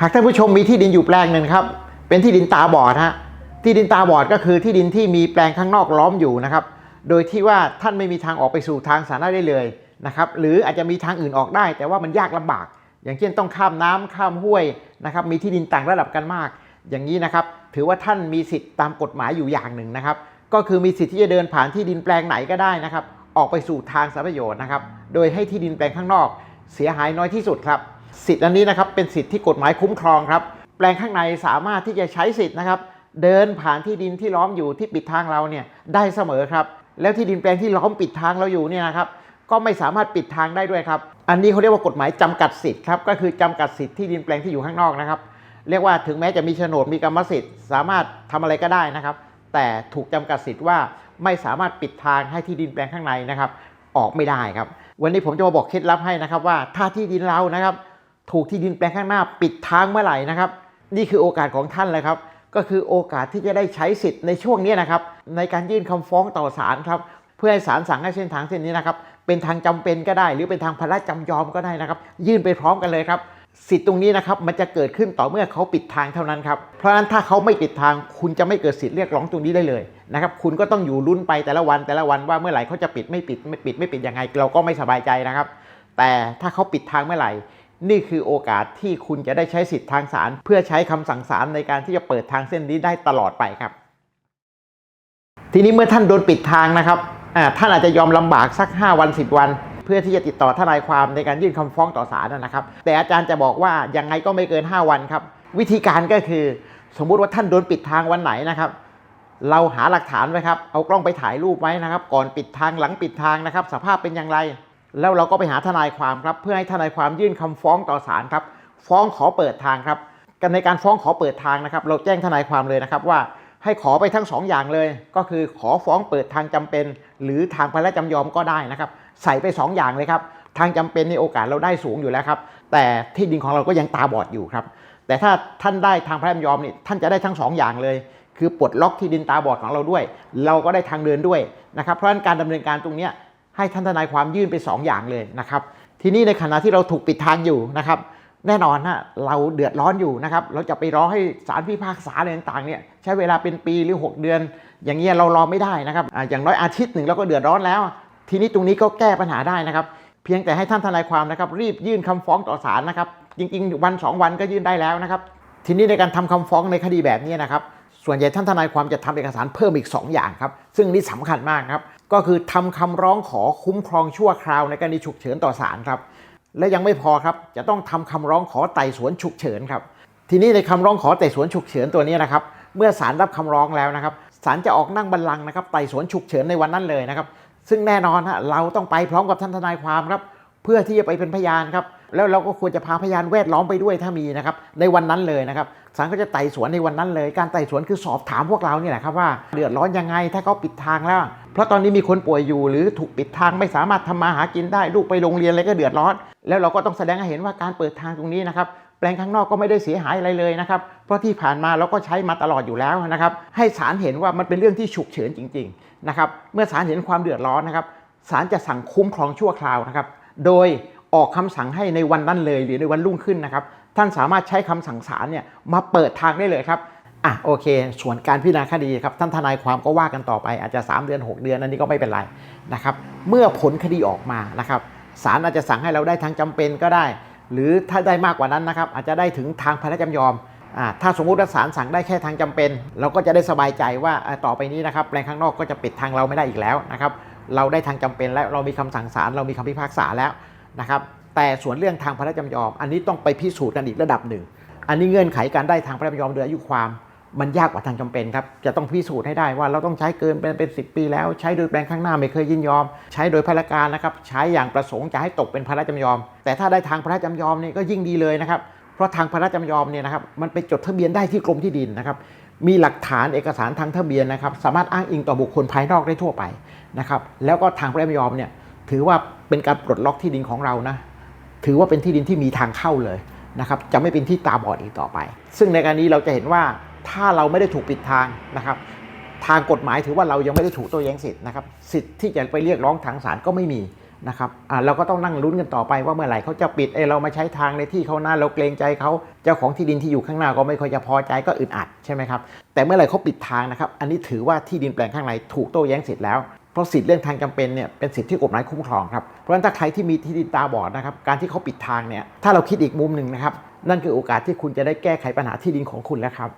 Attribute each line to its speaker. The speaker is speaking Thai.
Speaker 1: หากท่านผู้ชมมีที่ดินอยู่แปลงหนึ่งครับ เป็นที่ดินตาบอดฮะที่ดินตาบอดก็คือที่ดินที่มีแปลงข้างนอกล้อมอยู่นะครับ โดยที่ว่าท่านไม่มีทางออกไปสู่ทางสาธารณะได้เลยนะครับหรืออาจจะมีทางอื่นออกได้ แต่ว่ามันยากลำบาก อย่างเช่นต้องข้ามน้ำข้ามห้วยนะครับมีที่ดินต่างระดับกันมาก อย่างนี้นะครับถือว่าท่านมีสิทธิ์ตามกฎหมายอยู่อย่างหนึ่งนะครับ ก็คือมีสิทธิ์ที่จะเดินผ่านที่ดินแปลงไหนก็ได้นะครับ ออกไปสู่ทางสาธารณประโยชน์นะครับ โดยให้ที่ดินแปลงข้างนอก เสียหายน้อยที่สุดครับ สิทธิ์อันนี้นะครับเป็นสิทธิ์ที่กฎหมายคุ้มครองครับ แปลงข้างในสามารถที่จะใช้สิทธิ์นะครับ เดินผ่านที่ดินที่ล้อมอยู่ที่ปิดทางเราเนี่ยได้เสมอครับ แล้วที่ดินแปลงที่ล้อมปิดทางเราอยู่เนี่ยนะครับก็ไม่สามารถปิดทางได้ด้วยครับ อันนี้เขาเรียกว่ากฎหมายจำกัดสิทธิ์ครับก็คือจำกัดสิทธิ์ที่ดินแปลงที่อยู่ข้างนอกนะครับ เรียกว่าถึงแม้จะมีโฉนดมีกรรมสิทธิ์ สามารถทำอะไรก็ได้นะครับ แต่ถูกจำกัดสิทธิ์ว่าไม่สามารถปิดทางให้ที่ดินแปลงข้างในนะครับ ออกไม่ได้ครับ วันนี้ผมจะมาบอกเคล็ดลับให้นะครับว่าถ้าที่ดินเรานะครับ ถูกที่ดินแปลงข้างหน้าปิดทางเมื่อไหร่นะครับ นี่คือโอกาสของท่านเลยครับ ก็คือโอกาสที่จะได้ใช้สิทธิ์ในช่วงนี้นะครับ ในการยื่นคำฟ้องต่อศาลครับ เพื่อให้ศาลสั่งให้เส้นทางเส้นนี้นะครับ เป็นทางจำเป็นก็ได้ หรือเป็นทางพระราชจำยอมก็ได้นะครับ ยื่นไปพร้อมกันเลยครับ สิทธิ์ตรงนี้นะครับมันจะเกิดขึ้นต่อเมื่อเขาปิดทางเท่านั้นครับเพราะฉะนั้นถ้าเขาไม่ปิดทาง คุณจะไม่เกิดสิทธิ์เรียกร้องตรงนี้ได้เลยนะครับ คุณก็ต้องอยู่ลุ้นไปแต่ละวันแต่ละวันว่าเมื่อไหร่เขาจะปิดไม่ปิดไม่ปิดไม่ปิดยังไง เราก็ไม่สบายใจนะครับ แต่ถ้าเขาปิดทางเมื่อไหร่ นี่คือโอกาสที่คุณจะได้ใช้สิทธิ์ทางศาลเพื่อใช้คำสั่งศาลในการที่จะเปิดทางเส้นนี้ได้ตลอดไปครับ ทีนี้เมื่อท่านโดนปิดทางนะครับท่านอาจจะยอมลำบากสัก 5 วัน 10 วัน เพื่อที่จะติดต่อทนายความในการยื่นคำฟ้องต่อศาลนะครับ แต่อาจารย์จะบอกว่ายังไงก็ไม่เกิน 5 วันครับ วิธีการก็คือ สมมุติว่าท่านโดนปิดทางวันไหนนะครับเราหาหลักฐานไว้ครับ เอากล้องไปถ่ายรูปไว้นะครับ ก่อนปิดทางหลังปิดทางนะครับ สภาพเป็นอย่างไร แล้วเราก็ไปหาทนายความครับเพื่อให้ทนายความยื่นคำฟ้องต่อศาลครับ ฟ้องขอเปิดทางครับกันในการฟ้องขอเปิดทางนะครับ เราแจ้งทนายความเลยนะครับว่าให้ขอไปทั้งสองอย่างเลย ก็คือขอฟ้องเปิดทางจำเป็น หรือทางพระจำยอมก็ได้นะครับ ใส่ไปสองอย่างเลยครับทางจำเป็นในโอกาสเราได้สูงอยู่แล้วครับ แต่ที่ดินของเราก็ยังตาบอดอยู่ครับ แต่ถ้าท่านได้ทางพระจำยอมนี่ท่านจะได้ทั้งสองอย่างเลย คือปลดล็อกที่ดินตาบอดของเราด้วย เราก็ได้ทางเดินด้วยนะครับเพราะฉะนั้นการดำเนินการตรงนี้ ให้ท่านทนายความยื่นไปสองอย่างเลยนะครับ ทีนี้ในขณะที่เราถูกปิดทางอยู่นะครับ แน่นอนฮะเราเดือดร้อนอยู่นะครับ เราจะไปรอให้ศาลพิพากษาอะไรต่างๆเนี่ยใช้เวลาเป็นปีหรือ 6 เดือน อย่างเงี้ยเรารอไม่ได้นะครับออย่างน้อยอาทิตย์หนึ่งเราก็เดือดร้อนแล้ว ทีนี้ตรงนี้ก็แก้ปัญหาได้นะครับ เพียงแต่ให้ท่านทนายความนะครับ รีบยื่นคำฟ้องต่อศาลนะครับ จริงๆ วัน 2 วันก็ยื่นได้แล้วนะครับ ทีนี้ในการทำคำฟ้องในคดีแบบนี้นะครับ ส่วนใหญ่ท่านทนายความจะทำเอกสารเพิ่มอีก 2 อย่างครับ ซึ่งนี่สำคัญมากครับ ก็คือทำคำร้องขอคุ้มครองชั่วคราวในกรณีฉุกเฉินต่อศาลครับ และยังไม่พอครับ จะต้องทำคำร้องขอไต่สวนฉุกเฉินครับ ทีนี้ในคำร้องขอไต่สวนฉุกเฉินตัวนี้นะครับ เมื่อศาลรับคำร้องแล้วนะครับ ศาลจะออกนั่งบัลลังก์นะครับ ไต่สวนฉุกเฉินในวันนั้นเลยนะครับ ซึ่งแน่นอนฮะเราต้องไปพร้อมกับท่านทนายความครับ เพื่อที่จะไปเป็นพยานครับแล้วเราก็ควรจะพาพยานแวดล้อมไปด้วยถ้ามีนะครับในวันนั้นเลยนะครับศาลก็จะไต่สวนในวันนั้นเลย การไต่สวนคือสอบถามพวกเราเนี่ยแหละครับว่าเดือดร้อนยังไงถ้าเขาปิดทางแล้ว เพราะตอนนี้มีคนป่วยอยู่ หรือถูกปิดทางไม่สามารถทำมาหากินได้ลูกไปโรงเรียนอะไรก็เดือดร้อน แล้วเราก็ต้องแสดงให้เห็นว่าการเปิดทางตรงนี้นะครับแปลงข้างนอกก็ไม่ได้เสียหายอะไรเลยนะครับ เพราะที่ผ่านมาเราก็ใช้มาตลอดอยู่แล้วนะครับ ให้ศาลเห็นว่ามันเป็นเรื่องที่ฉุกเฉินจริง ๆนะครับ เมื่อศาลเห็นความเดือดร้อนนะครับศาลจะสั่งคุ้มครองชั่วคราวนะครับ โดยออกคำสั่งให้ในวันนั้นเลย หรือในวันรุ่งขึ้นนะครับ ท่านสามารถใช้คำสั่งศาลเนี่ยมาเปิดทางได้เลยครับอะโอเค ส่วนการพิจารณาคดีครับท่านทนายความก็ว่ากันต่อไปอาจจะ 3 เดือน 6 เดือนอันนี้ก็ไม่เป็นไรนะครับ เมื่อผลคดีออกมานะครับศาลอาจจะสั่งให้เราได้ทางจำเป็นก็ได้ หรือถ้าได้มากกว่านั้นนะครับอาจจะได้ถึงทางพระจำยอมอ่าถ้าสมมติว่าศาลสั่งได้แค่ทางจำเป็น เราก็จะได้สบายใจว่าอ่าต่อไปนี้นะครับแปลงข้างนอกก็จะปิดทางเราไม่ได้อีกแล้วนะครับ เราได้ทางจำเป็นแล้วเรามีคำสั่งศาลเรามีคำพิพากษาแล้วนะครับแต่ส่วนเรื่องทางพระราชจำยอม อันนี้ต้องไปพิสูจน์กันอีกระดับหนึ่ง อันนี้เงื่อนไขการได้ทางพระราชจำยอมโดยอายุความมันยากกว่าทางจำเป็นครับจะต้องพิสูจน์ให้ได้ว่าเราต้องใช้เกินเป็นเป็นสิปีแล้ว ใช้โดยแปลงข้างหน้าไม่เคยยินยอม ใช้โดยพระราการนะครับใช้อย่างประสงค์จะให้ตกเป็นพระราชจำยอม แต่ถ้าได้ทางพระราชจำยอมนี่ก็ยิ่งดีเลยนะครับเพราะทางพระราชจำยอมเนี่ยนะครับมันไปจดทะเบียนได้ที่กรมที่ดินนะครับ มีหลักฐานเอกสารทางทะเบียนนะครับ สามารถอ้างอิงต่อบุคคลภายนอกได้ทั่วไปนะครับ แล้วก็ทางพระราชจำยอมเนี่ยถือว่าเป็นการปลดล็อกที่ดินของเรานะ ถือว่าเป็นที่ดินที่มีทางเข้าเลยนะครับ จะไม่เป็นที่ตาบอดอีกต่อไป ซึ่งในการนี้เราจะเห็นว่าถ้าเราไม่ได้ถูกปิดทางนะครับ ทางกฎหมายถือว่าเรายังไม่ได้ถูกโตัวแย้งสิทธิ์นะครับ สิทธิ์ที่จะไปเรียกร้องทางศาลก็ไม่มี นะครับอ่าเราก็ต้องนั่งลุ้นกันต่อไปว่าเมื่อไหร่เขาจะปิดเอยเรามาใช้ทางในที่เขาหน้าเราเกรงใจเขาเจ้าของที่ดินที่อยู่ข้างหน้าก็ไม่ค่อยจะพอใจก็อึดอัดใช่ไหมครับแต่เมื่อไหร่เขาปิดทางนะครับอันนี้ถือว่าที่ดินแปลงข้างในถูกโต้แย้งสิทธิ์แล้วเพราะสิทธิ์เรื่องทางจำเป็นเนี่ยเป็นสิทธิ์ที่กฎหมายคุ้มครองครับเพราะฉะนั้นถ้าใครที่มีที่ดินตาบอดนะครับการที่เขาปิดทางเนี่ยถ้าเราคิดอีกมุมหนึ่งนะครับนั่นคือโอกาสที่คุณจะได้แก้ไขปัญหาที่ดินของคุณแล้วครับ